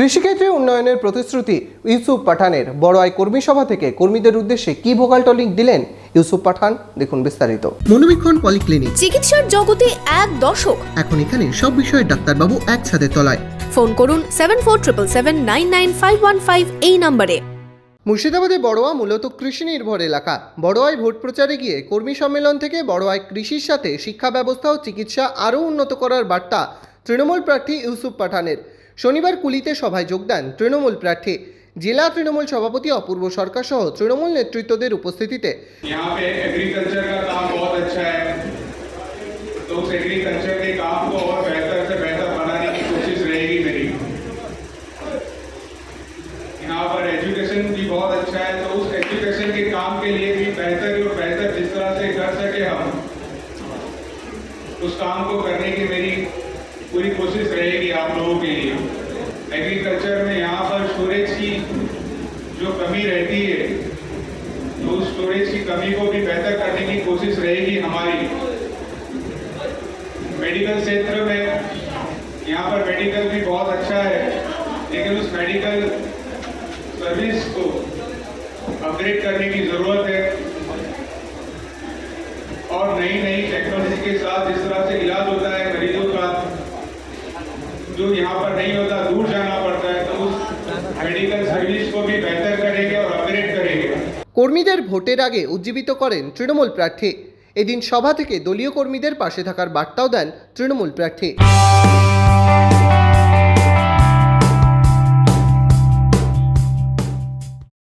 কৃষিক্ষেত্রে উন্নয়নের প্রতিশ্রুতি ইউসুফ পাঠানের। বড় আয় কর্মী সভা থেকে কর্মীদের উদ্দেশ্যে কি ভোকাল টলিং দিলেন ইউসুফ পাঠান? দেখুন বিস্তারিত। মনোবীক্ষণ পলিক্লিনিক। চিকিৎসার জগতে এক দশক এখন এখানে সব বিষয়ে ডাক্তারবাবু এক ছাদের তলায়। ফোন করুন seven four triple seven nine nine five one five এই নম্বরে। মুর্শিদাবাদে বড়োয়া মূলত কৃষি নির্ভর এলাকা। বড়োয়ায় ভোট প্রচারে গিয়ে কর্মী সম্মেলন থেকে বড়োয়ায় কৃষির সাথে শিক্ষা ব্যবস্থা ও চিকিৎসা আরও উন্নত করার বার্তা তৃণমূল প্রার্থী ইউসুফ পাঠানের। শনিবার কুলিতে সভায় যোগ দেন তৃণমূল প্রার্থী জেলা তৃণমূল সভাপতি অপূর্ব সরকার সহ তৃণমূল নেতৃত্বদের উপস্থিতিতে यहाँ पे एग्रीकल्चर का काम बहुत अच्छा है तो उस एग्रीकल्चर के काम को और बेहतर से बेहतर बनाने की कोशिश रहेगी मेरी यहाँ पर एजुकेशन भी बहुत अच्छा है तो उस एजुकेशन के काम के लिए भी बेहतर और बेहतर जिस तरह से कर सके हम उस काम को करने की मेरी पूरी कोशिश रहेगी आप लोगों के लिए। एग्रीकल्चर में यहाँ पर स्टोरेज की जो कमी रहती है तो उस स्टोरेज की कमी को भी बेहतर करने की कोशिश रहेगी हमारी। मेडिकल क्षेत्र में यहाँ पर मेडिकल भी बहुत अच्छा है, लेकिन उस मेडिकल सर्विस को अपग्रेड करने की ज़रूरत है। और नई नई टेक्नोलॉजी के साथ जिस तरह से इलाज होता है जो यहाँ पर नहीं होता दूर जाना पड़ता है तो उस मेडिकल सर्विस को भी बेहतर करेंगे और अपग्रेड करेंगे কর্মীদের ভোটের আগে উজ্জীবিত করেন তৃণমূল প্রার্থী এদিন সভা থেকে দলীয় কর্মীদের পাশে থাকার বার্তাও দেন তৃণমূল প্রার্থী